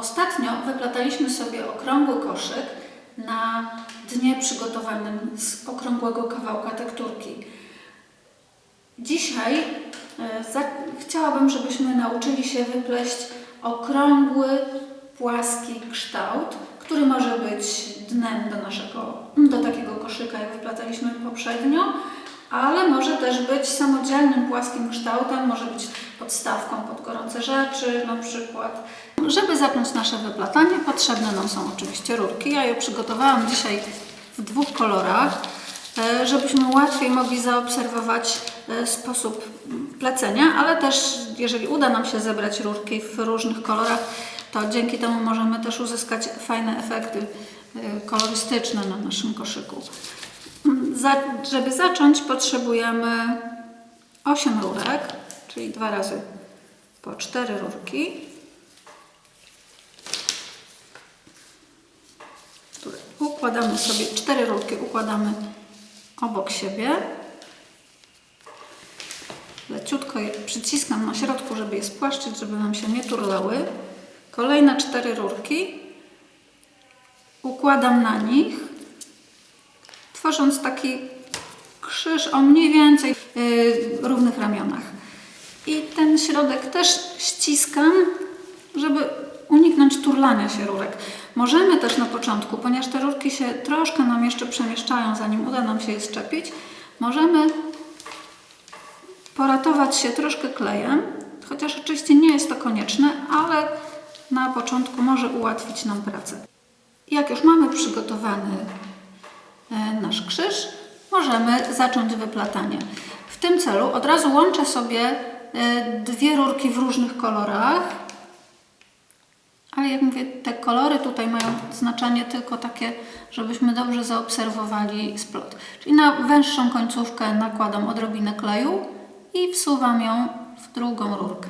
Ostatnio wyplataliśmy sobie okrągły koszyk na dnie przygotowanym z okrągłego kawałka tekturki. Dzisiaj e, za, chciałabym, żebyśmy nauczyli się wypleść okrągły, płaski kształt, który może być dnem do naszego, do takiego koszyka, jak wyplataliśmy poprzednio, ale może też być samodzielnym, płaskim kształtem, może być podstawką pod gorące rzeczy na przykład. Żeby zacząć nasze wyplatanie, potrzebne nam są oczywiście rurki. Ja je przygotowałam dzisiaj w dwóch kolorach, e, żebyśmy łatwiej mogli zaobserwować e, sposób plecenia, ale też jeżeli uda nam się zebrać rurki w różnych kolorach, to dzięki temu możemy też uzyskać fajne efekty e, kolorystyczne na naszym koszyku. Za, żeby zacząć potrzebujemy 8 rurek, czyli dwa razy po 4 rurki. które układamy sobie, cztery rurki układamy obok siebie. Leciutko je przyciskam na środku, żeby je spłaszczyć, żeby nam się nie turlały. Kolejne cztery rurki układam na nich, tworząc taki krzyż o mniej więcej yy, równych ramionach. I ten środek też ściskam, żeby uniknąć turlania się rurek. Możemy też na początku, ponieważ te rurki się troszkę nam jeszcze przemieszczają, zanim uda nam się je szczepić, możemy poratować się troszkę klejem, chociaż oczywiście nie jest to konieczne, ale na początku może ułatwić nam pracę. Jak już mamy przygotowany e, nasz krzyż, możemy zacząć wyplatanie. W tym celu od razu łączę sobie e, dwie rurki w różnych kolorach, ale jak mówię, te kolory tutaj mają znaczenie tylko takie, żebyśmy dobrze zaobserwowali splot. Czyli na węższą końcówkę nakładam odrobinę kleju i wsuwam ją w drugą rurkę.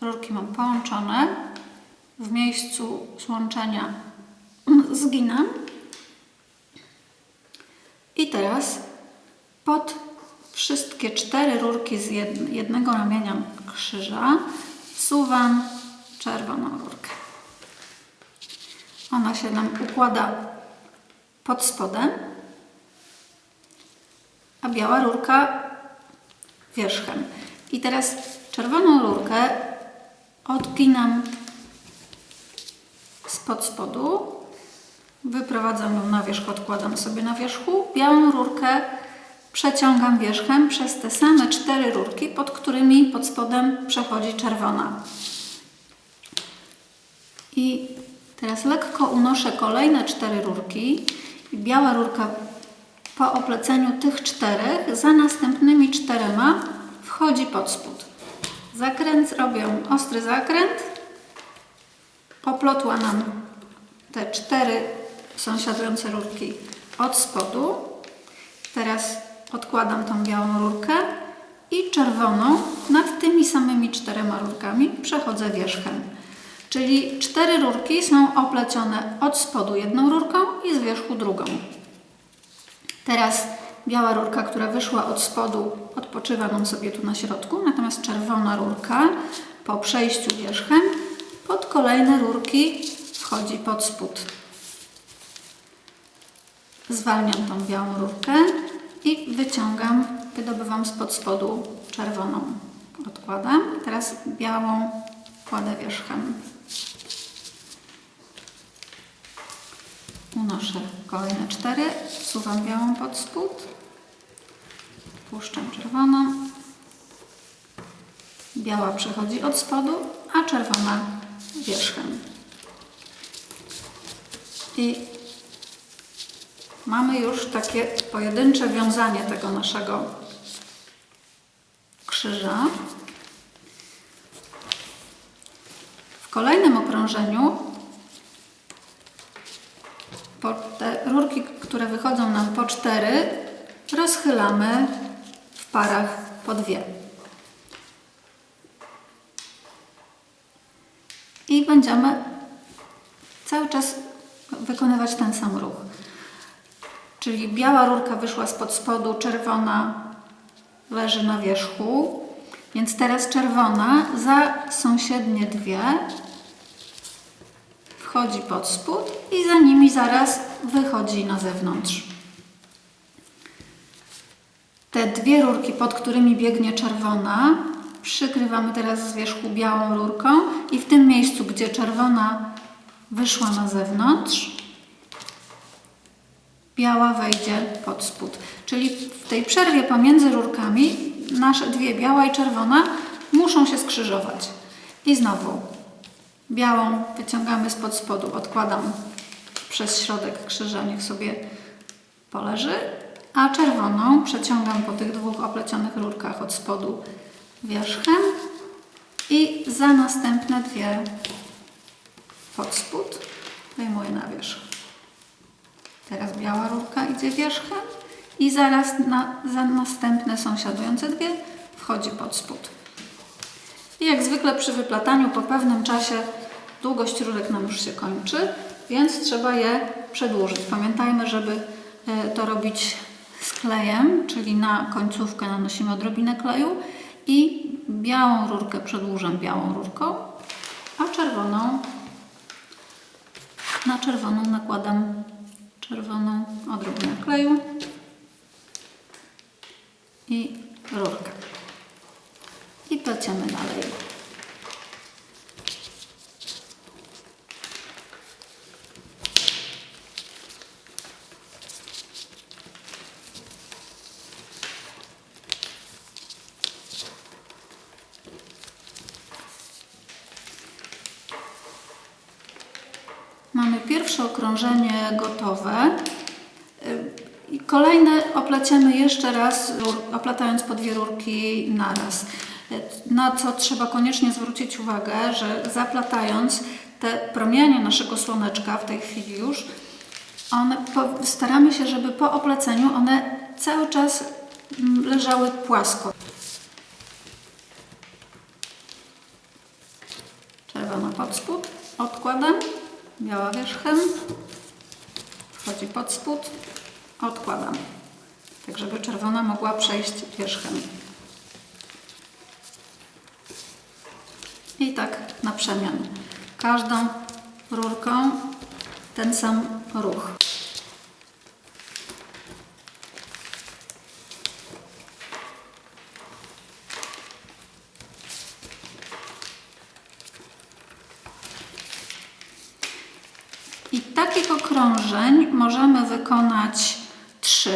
Rurki mam połączone. W miejscu złączenia zginam. I teraz pod wszystkie cztery rurki z jednego ramienia krzyża wsuwam czerwoną rurkę. Ona się nam układa pod spodem, a biała rurka wierzchem. I teraz czerwoną rurkę odginam spod spodu, wyprowadzam ją na wierzch, odkładam sobie na wierzchu. Białą rurkę przeciągam wierzchem przez te same cztery rurki, pod którymi pod spodem przechodzi czerwona. I teraz lekko unoszę kolejne cztery rurki. I biała rurka po opleceniu tych czterech za następnymi czterema wchodzi pod spód. Zakręt robię ostry zakręt. Oplotła nam te cztery sąsiadujące rurki od spodu. Teraz odkładam tą białą rurkę i czerwoną nad tymi samymi czterema rurkami przechodzę wierzchem. Czyli cztery rurki są oplecione od spodu jedną rurką i z wierzchu drugą. Teraz biała rurka, która wyszła od spodu, odpoczywa nam sobie tu na środku, natomiast czerwona rurka po przejściu wierzchem pod kolejne rurki wchodzi pod spód. Zwalniam tą białą rurkę i wyciągam, wydobywam spod spodu czerwoną. Odkładam. Teraz białą kładę wierzchem. Unoszę kolejne cztery, wsuwam białą pod spód, puszczam czerwoną, biała przechodzi od spodu, a czerwona wierzchem. I mamy już takie pojedyncze wiązanie tego naszego krzyża. W kolejnym okrążeniu te rurki, które wychodzą nam po cztery, rozchylamy w parach po dwie. I będziemy cały czas wykonywać ten sam ruch. Czyli biała rurka wyszła spod spodu, czerwona leży na wierzchu. Więc teraz czerwona za sąsiednie dwie wchodzi pod spód i za nimi zaraz wychodzi na zewnątrz. Te dwie rurki, pod którymi biegnie czerwona, przykrywamy teraz z wierzchu białą rurką i w tym miejscu, gdzie czerwona wyszła na zewnątrz, biała wejdzie pod spód. Czyli w tej przerwie pomiędzy rurkami nasze dwie, biała i czerwona, muszą się skrzyżować. I znowu białą wyciągamy spod spodu, odkładam przez środek krzyża, niech sobie poleży, a czerwoną przeciągam po tych dwóch oplecionych rurkach od spodu wierzchem i za następne dwie pod spód wyjmuję na wierzch. Teraz biała rurka idzie wierzchem i zaraz na, za następne sąsiadujące dwie wchodzi pod spód. I jak zwykle przy wyplataniu po pewnym czasie długość rurek nam już się kończy, więc trzeba je przedłużyć. Pamiętajmy, żeby e, to robić z klejem, czyli na końcówkę nanosimy odrobinę kleju i białą rurkę przedłużam białą rurką, a czerwoną na czerwoną nakładam czerwoną odrobinę kleju i rurkę. I pleciemy dalej. Mamy pierwsze okrążenie gotowe. Kolejne opleciemy jeszcze raz, oplatając po dwie rurki naraz. Na co trzeba koniecznie zwrócić uwagę, że zaplatając te promienie naszego słoneczka w tej chwili już, one staramy się, żeby po opleceniu one cały czas mm, leżały płasko. Czerwona pod spód, odkładam, biała wierzchem, wchodzi pod spód, odkładam, tak żeby czerwona mogła przejść wierzchem. I tak na przemian. Każdą rurką ten sam ruch. I takich okrążeń możemy wykonać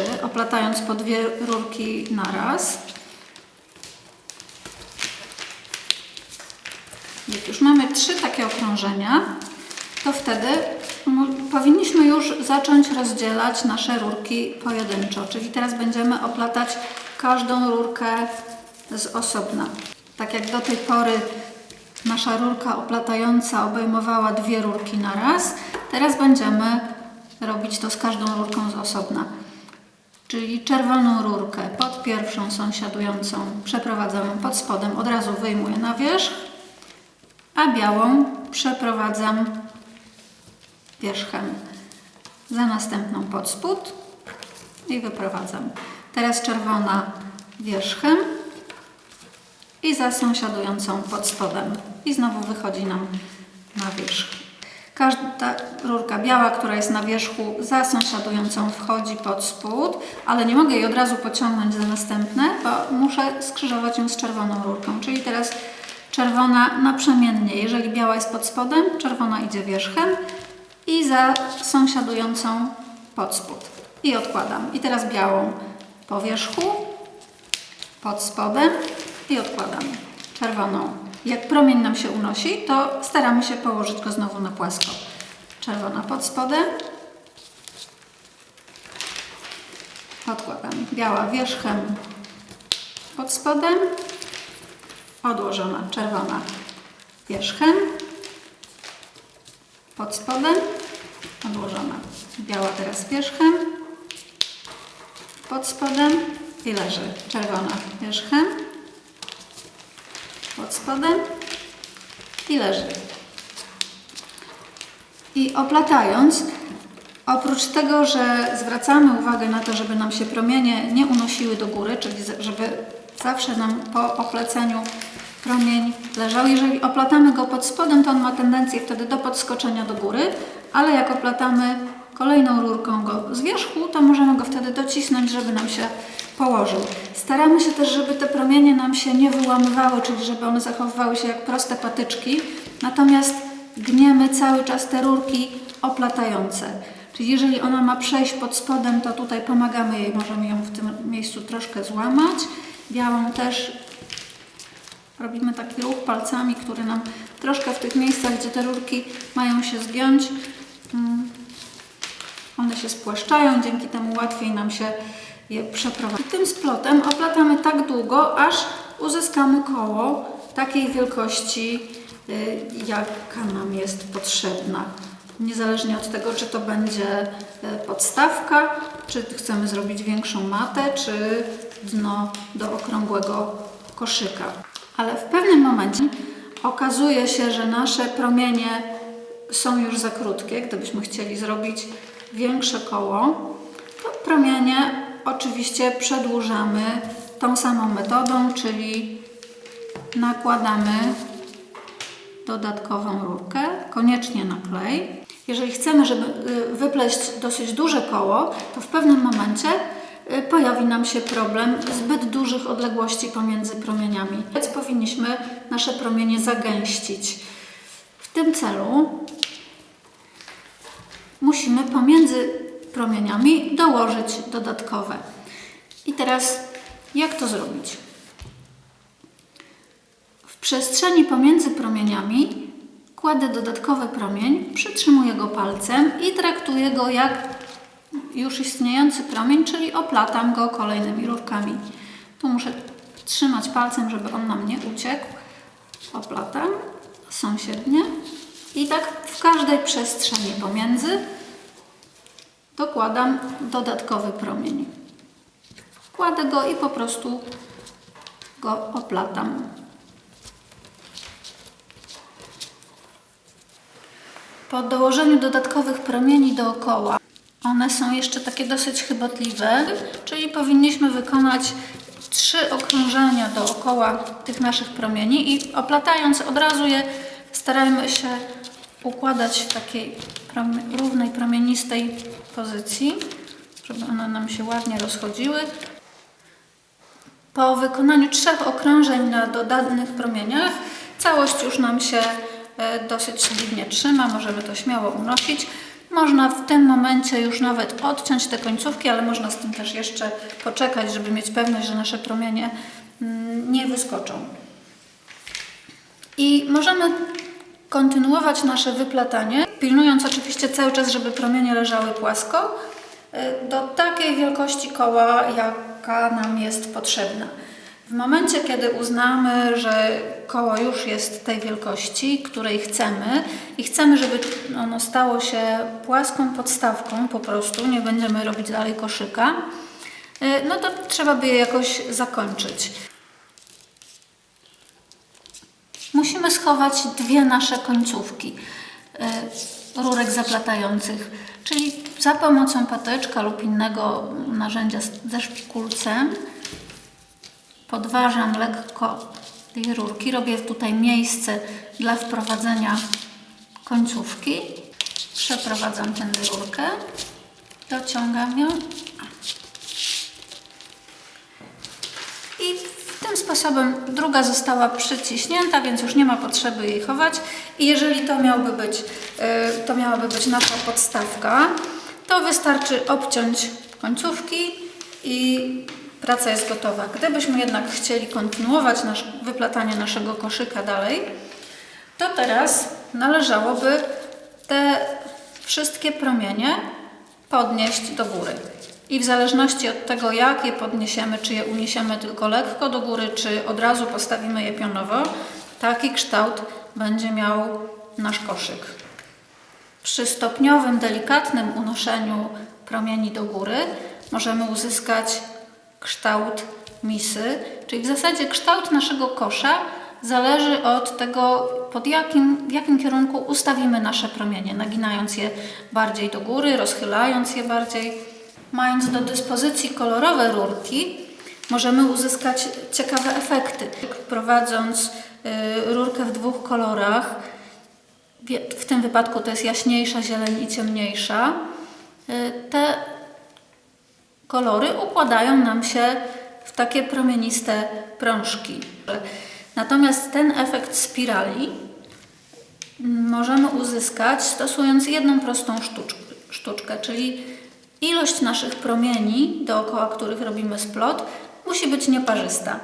trzy, oplatając po dwie rurki naraz. Jak już mamy trzy takie okrążenia, to wtedy powinniśmy już zacząć rozdzielać nasze rurki pojedynczo. Czyli teraz będziemy oplatać każdą rurkę z osobna. Tak jak do tej pory nasza rurka oplatająca obejmowała dwie rurki na raz, teraz będziemy robić to z każdą rurką z osobna. Czyli czerwoną rurkę pod pierwszą sąsiadującą przeprowadzamy pod spodem, od razu wyjmuję na wierzch, a białą przeprowadzam wierzchem za następną pod spód i wyprowadzam. Teraz czerwona wierzchem i za sąsiadującą pod spodem i znowu wychodzi nam na wierzch. Każda rurka biała, która jest na wierzchu za sąsiadującą wchodzi pod spód, ale nie mogę jej od razu pociągnąć za następne, bo muszę skrzyżować ją z czerwoną rurką. Czyli teraz czerwona naprzemiennie, jeżeli biała jest pod spodem, czerwona idzie wierzchem i za sąsiadującą pod spód. I odkładam. I teraz białą po wierzchu, pod spodem i odkładam. Czerwoną. Jak promień nam się unosi, to staramy się położyć go znowu na płasko. Czerwona pod spodem. Odkładam. Biała wierzchem pod spodem. Odłożona. Czerwona wierzchem pod spodem. Odłożona. Biała teraz wierzchem pod spodem i leży. Czerwona wierzchem pod spodem i leży. I oplatając, oprócz tego, że zwracamy uwagę na to, żeby nam się promienie nie unosiły do góry, czyli żeby zawsze nam po opleceniu promień leżał. Jeżeli oplatamy go pod spodem, to on ma tendencję wtedy do podskoczenia do góry, ale jak oplatamy kolejną rurką go z wierzchu, to możemy go wtedy docisnąć, żeby nam się położył. Staramy się też, żeby te promienie nam się nie wyłamywały, czyli żeby one zachowywały się jak proste patyczki, natomiast gniemy cały czas te rurki oplatające. Czyli jeżeli ona ma przejść pod spodem, to tutaj pomagamy jej, możemy ją w tym miejscu troszkę złamać. Białą też robimy taki ruch palcami, który nam troszkę w tych miejscach, gdzie te rurki mają się zgiąć, mm, one się spłaszczają, dzięki temu łatwiej nam się je przeprowadzi. I tym splotem oplatamy tak długo, aż uzyskamy koło takiej wielkości, y, jaka nam jest potrzebna. Niezależnie od tego, czy to będzie y, podstawka, czy chcemy zrobić większą matę, czy dno do okrągłego koszyka. Ale w pewnym momencie okazuje się, że nasze promienie są już za krótkie. Gdybyśmy chcieli zrobić większe koło, to promienie oczywiście przedłużamy tą samą metodą, czyli nakładamy dodatkową rurkę, koniecznie na klej. Jeżeli chcemy, żeby y, wypleść dosyć duże koło, to w pewnym momencie y, pojawi nam się problem zbyt dużych odległości pomiędzy promieniami. Więc powinniśmy nasze promienie zagęścić. W tym celu musimy pomiędzy promieniami dołożyć dodatkowe. I teraz jak to zrobić? W przestrzeni pomiędzy promieniami kładę dodatkowy promień, przytrzymuję go palcem i traktuję go jak już istniejący promień, czyli oplatam go kolejnymi rurkami. Tu muszę trzymać palcem, żeby on nam nie uciekł. Oplatam sąsiednie i tak w każdej przestrzeni pomiędzy dokładam dodatkowy promień. Kładę go i po prostu go oplatam. Po dołożeniu dodatkowych promieni dookoła, one są jeszcze takie dosyć chybotliwe, czyli powinniśmy wykonać trzy okrążenia dookoła tych naszych promieni i oplatając od razu je starajmy się układać w takiej równej, promienistej pozycji, żeby one nam się ładnie rozchodziły. Po wykonaniu trzech okrążeń na dodanych promieniach całość już nam się e, dosyć solidnie trzyma, możemy to śmiało unosić. Można w tym momencie już nawet odciąć te końcówki, ale można z tym też jeszcze poczekać, żeby mieć pewność, że nasze promienie mm, nie wyskoczą. I możemy kontynuować nasze wyplatanie, pilnując oczywiście cały czas, żeby promienie leżały płasko, y, do takiej wielkości koła, jaka nam jest potrzebna. W momencie, kiedy uznamy, że koło już jest tej wielkości, której chcemy i chcemy, żeby ono stało się płaską podstawką po prostu, nie będziemy robić dalej koszyka, y, no to trzeba by je jakoś zakończyć. Musimy schować dwie nasze końcówki y, rurek zaplatających, czyli za pomocą patyczka lub innego narzędzia ze szpikulcem podważam lekko tej rurki, robię tutaj miejsce dla wprowadzenia końcówki, przeprowadzam tę rurkę, dociągam ją I tym sposobem druga została przyciśnięta, więc już nie ma potrzeby jej chować. I jeżeli to miałby być, e, to miałaby być nasza podstawka, to wystarczy obciąć końcówki i praca jest gotowa. Gdybyśmy jednak chcieli kontynuować nasz, wyplatanie naszego koszyka dalej, to teraz należałoby te wszystkie promienie podnieść do góry. I w zależności od tego, jak je podniesiemy, czy je uniesiemy tylko lekko do góry, czy od razu postawimy je pionowo, taki kształt będzie miał nasz koszyk. Przy stopniowym, delikatnym unoszeniu promieni do góry możemy uzyskać kształt misy, czyli w zasadzie kształt naszego kosza zależy od tego, pod jakim, w jakim kierunku ustawimy nasze promienie, naginając je bardziej do góry, rozchylając je bardziej. Mając do dyspozycji kolorowe rurki, możemy uzyskać ciekawe efekty. Prowadząc y, rurkę w dwóch kolorach, w tym wypadku to jest jaśniejsza zieleń i ciemniejsza, y, te kolory układają nam się w takie promieniste prążki. Natomiast ten efekt spirali możemy uzyskać stosując jedną prostą sztuczkę, sztuczkę, czyli ilość naszych promieni, dookoła których robimy splot, musi być nieparzysta.